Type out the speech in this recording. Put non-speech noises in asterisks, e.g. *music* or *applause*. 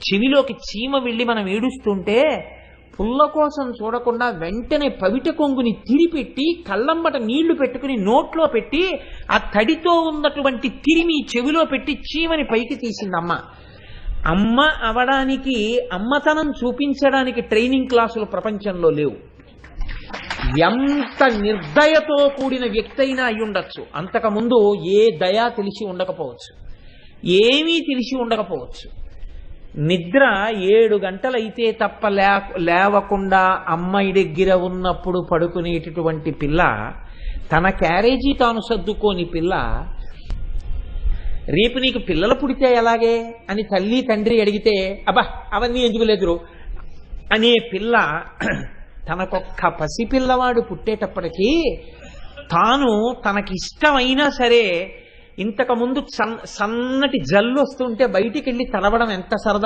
చెవిలోకి చీమ వెళ్ళి మనం ఏడుస్తుంటే పుల్ల కోసం చూడకుండా వెంటనే పవిట కొంగుని తిరిపెట్టి కళ్ళంబట నీళ్ళు పెట్టుకుని నోట్లో పెట్టి ఆ తడితో ఉన్నటువంటి తిరిమి చెవిలో పెట్టి చీమని పైకి తీసిందమ్మ. అమ్మ అవడానికి అమ్మతనం చూపించడానికి ట్రైనింగ్ క్లాసులు ప్రపంచంలో లేవు. ఎంత నిర్దయతో కూడిన వ్యక్తి అయినా అయి ఉండొచ్చు. అంతకుముందు ఏ దయా తెలిసి ఉండకపోవచ్చు. ఏమీ తెలిసి ఉండకపోవచ్చు. నిద్ర ఏడు గంటలైతే తప్ప లే లేవకుండా అమ్మాయి దగ్గర ఉన్నప్పుడు పడుకునేటటువంటి పిల్ల తన క్యారేజీ తాను సర్దుకోని పిల్ల రేపు నీకు పిల్లలు పుడితే ఎలాగే? అని తల్లి తండ్రి అడిగితే అబ్బా అవన్నీ ఎందుకు లేదురు? అనే పిల్ల *clears throat* తనకొక్క పసిపిల్లవాడు పుట్టేటప్పటికీ తాను తనకిష్టమైనా సరే ఇంతకు ముందు సన్ సన్నటి జల్లు వస్తుంటే బయటికి వెళ్ళి తడవడం ఎంత సరదా